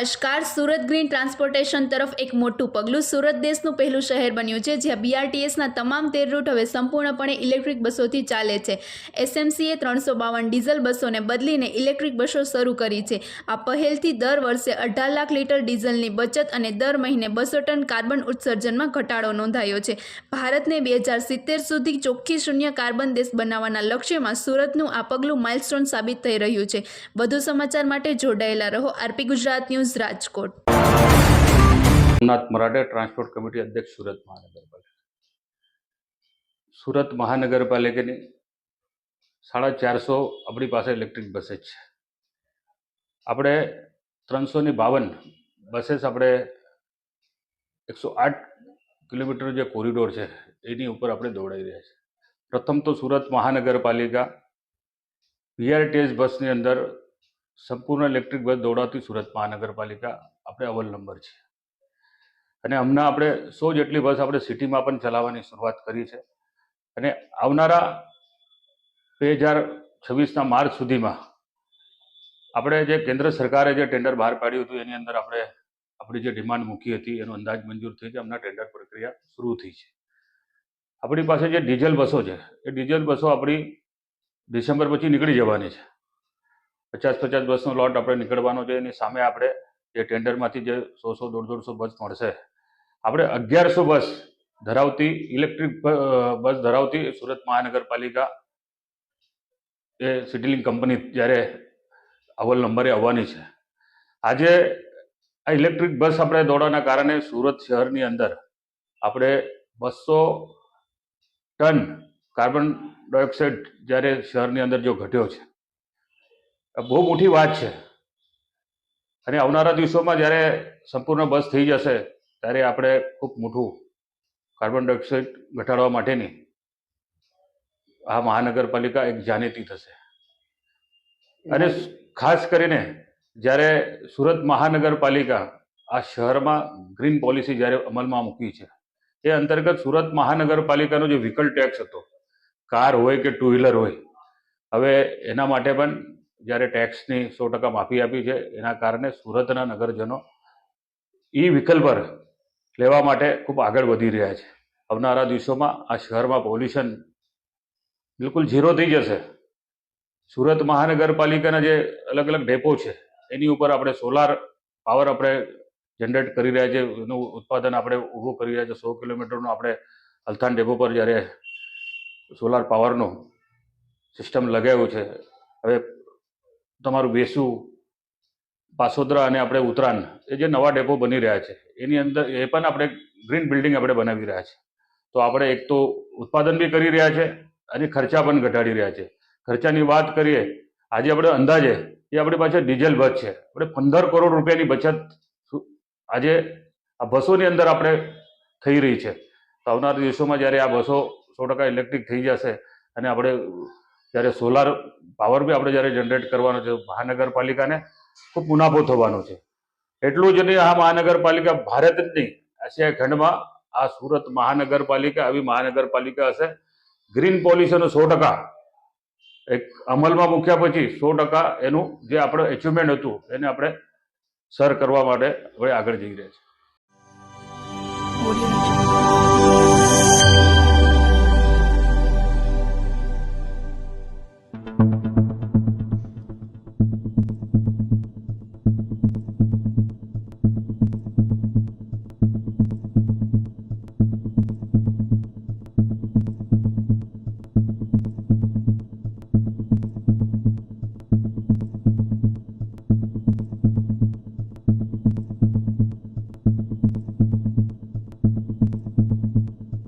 નમસ્કાર Surat green transportation તરફ એક મોટું પગલું સુરત દેશનું પહેલું શહેર બન્યું છે, જ્યાં બીઆરટીએસના તમામ તેર રૂટ હવે સંપૂર્ણપણે ઇલેક્ટ્રિક બસોથી ચાલે છે. એસએમસીએ ત્રણસો બાવન ડીઝલ બસોને બદલીને ઇલેક્ટ્રિક બસો શરૂ કરી છે. આ પહેલથી દર વર્ષે અઢાર લાખ લીટર ડીઝલની બચત અને દર મહિને બસો ટન કાર્બન ઉત્સર્જનમાં ઘટાડો નોંધાયો છે. ભારતને બે હજાર સિત્તેર સુધી ચોખ્ખી શૂન્ય કાર્બન દેશ બનાવવાના લક્ષ્યમાં સુરતનું આ પગલું માઇલસ્ટોન સાબિત થઈ રહ્યું છે. વધુ સમાચાર માટે જોડાયેલા રહો RP Gujarat news. News Rajkot. Somnath Maratha transport committee અધ્યક્ષ સુરત મહાનગરપાલિકા. સુરત મહાનગરપાલિકાની સાડા ચારસો આપણી પાસે ઇલેક્ટ્રિક બસેસ છે. આપણે ત્રણસોની બાવન બસેસ આપણે એકસો આઠ કિલોમીટર જે કોરિડોર છે, એની ઉપર આપણે દોડાઈ રહ્યા છીએ પ્રથમ તો સુરત મહાનગરપાલિકા વીઆરટીએસ બસની અંદર સંપૂર્ણ ઇલેક્ટ્રિક બસ દોડાવતી સુરત મહાનગરપાલિકા આપણે અવ્વલ નંબર છે. અને હમણાં આપણે સો જેટલી બસ આપણે સિટીમાં પણ ચલાવવાની શરૂઆત કરી છે. અને આવનારા બે હજાર છવ્વીસના માર્ચ સુધીમાં આપણે જે કેન્દ્ર સરકારે જે ટેન્ડર બહાર પાડ્યું હતું, એની અંદર આપણે આપણી જે ડિમાન્ડ મૂકી હતી, એનો અંદાજ મંજૂર થઈ છે હમણાં ટેન્ડર પ્રક્રિયા શરૂ થઈ છે. આપણી પાસે જે ડીઝલ બસો છે, એ ડીઝલ બસો આપણી ડિસેમ્બર પછી નીકળી જવાની છે. પચાસ પચાસ બસનો લોટ આપણે નીકળવાનો છે એની સામે આપણે જે ટેન્ડરમાંથી જે સો સો દોઢ દોઢસો બસ મળશે. આપણે અગિયારસો બસ ધરાવતી ઇલેક્ટ્રિક બસ ધરાવતી સુરત મહાનગરપાલિકા એ સિટીલિંગ કંપની જ્યારે અવ્વલ નંબરે આવવાની છે. આજે આ ઇલેક્ટ્રિક બસ આપણે દોડવાના કારણે સુરત શહેરની અંદર આપણે બસો ટન કાર્બન ડાયોક્સાઇડ જ્યારે શહેરની અંદર જો ઘટ્યો છે બહુ મોટી વાત છે. અને આવનારા દિવસોમાં જ્યારે સંપૂર્ણ બસ થઈ જશે ત્યારે આપણે ખૂબ મોટું કાર્બન ડાયોક્સાઇડ ઘટાડવા માટેની આ મહાનગરપાલિકા એક જાણીતી થશે. અને ખાસ કરીને જ્યારે સુરત મહાનગરપાલિકા આ શહેરમાં ગ્રીન પોલિસી જ્યારે અમલમાં મૂકી છે એ અંતર્ગત સુરત મહાનગરપાલિકાનો જે વ્હીકલ ટેક્સ હતો કાર હોય કે ટુ વ્હીલર હોય હવે એના માટે પણ જ્યારે ટેક્સની સો ટકા માફી આપી છે, એના કારણે સુરતના નગરજનો ઈ વ્હીકલ પર લેવા માટે ખૂબ આગળ વધી રહ્યા છે. આવનારા દિવસોમાં આ શહેરમાં પોલ્યુશન બિલકુલ ઝીરો થઈ જશે. સુરત મહાનગરપાલિકાના જે અલગ અલગ ડેપો છે, એની ઉપર આપણે સોલાર પાવર આપણે જનરેટ કરી રહ્યા છે, એનું ઉત્પાદન આપણે ઊભું કરી રહ્યા છે. સો કિલોમીટરનું આપણે અલથાણ ડેપો પર જ્યારે સોલાર પાવરનું સિસ્ટમ લગાવ્યું છે, હવે તમારું વેસુ પાસોદરા અને આપણે ઉત્તરાયણ, એ જે નવા ડેપો બની રહ્યા છે, એની અંદર એ પણ આપણે ગ્રીન બિલ્ડિંગ આપણે બનાવી રહ્યા છે. તો આપણે એક તો ઉત્પાદન બી કરી રહ્યા છે, અને ખર્ચા પણ ઘટાડી રહ્યા છે. ખર્ચાની વાત કરીએ, આજે આપણે અંદાજે, એ આપણી પાસે ડીઝલ બચ છે, આપણે પંદર કરોડ રૂપિયાની બચત આજે આ બસોની અંદર આપણે થઈ રહી છે. તો આવનારા દિવસોમાં જ્યારે આ બસો સો ટકા ઇલેક્ટ્રિક થઈ જશે, અને આપણે જ્યારે સોલાર પાવર બી આપણે જ્યારે જનરેટ કરવાનો છે, મહાનગરપાલિકાને ખૂબ મુનાફો થવાનો છે. એટલું જ નહીં, આ મહાનગરપાલિકા ભારત જ નહીં, આસિયા ખંડમાં આ સુરત મહાનગરપાલિકા, આવી મહાનગરપાલિકા હશે. ગ્રીન પોલ્યુશન સો ટકા, એક અમલમાં મૂક્યા પછી સો ટકા એનું જે આપણે એચિવમેન્ટ હતું, એને આપણે સર કરવા માટે હવે આગળ જઈ રહ્યા છે Audio. Jungle.